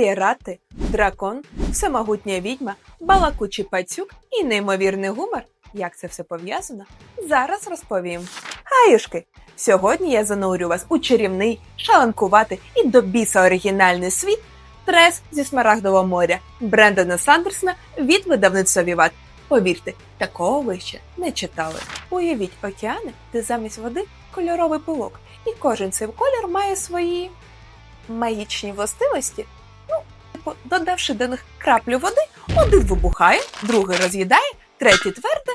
пірати, дракон, всемогутня відьма, балакучий пацюк і неймовірний гумор. Як це все пов'язано? Зараз розповім. Хаюшки! Сьогодні я занурю вас у чарівний, шаланкуватий і до біса оригінальний світ Трес зі Смарагдового моря Брендона Сандерсона від видавництва Віват. Повірте, такого ви ще не читали. Уявіть океани, де замість води кольоровий пилок, і кожен цей колір має свої магічні властивості. Типу, додавши до них краплю води, один вибухає, другий роз'їдає, третій тверде,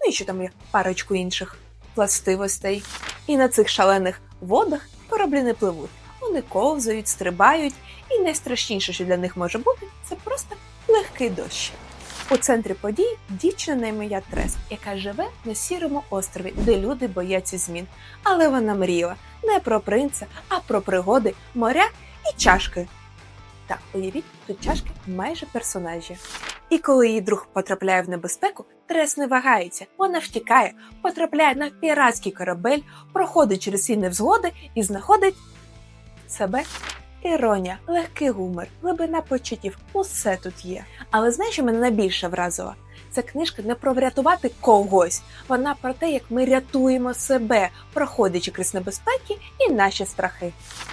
ну і ще там є парочку інших властивостей. І на цих шалених водах кораблі не пливуть. Вони ковзають, стрибають, і найстрашніше, що для них може бути, це просто легкий дощ. У центрі подій дівчина на ім'я Трес, яка живе на сірому острові, де люди бояться змін. Але вона мріяла не про принца, а про пригоди, моря і чашки. Так, уявіть, тут чашки майже персонажі. І коли її друг потрапляє в небезпеку, Трес не вагається. Вона втікає, потрапляє на піратський корабель, проходить через всі невзгоди і знаходить себе. Іронія, легкий гумор, глибина почуттів усе тут є. Але знаєш, що мене найбільше вразило? Ця книжка не про врятувати когось, вона про те, як ми рятуємо себе, проходячи крізь небезпеки і наші страхи.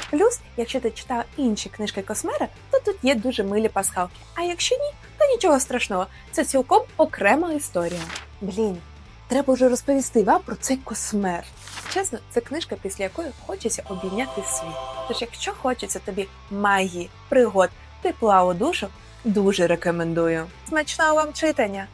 Плюс, якщо ти читала інші книжки Космера, то тут є дуже милі пасхалки. А якщо ні, то нічого страшного. Це цілком окрема історія. Блін, треба вже розповісти вам про цей космер. Чесно, це книжка, після якої хочеться обійняти світ. Тож, якщо хочеться тобі магії, пригод, тепла у душу, дуже рекомендую. Смачного вам читання!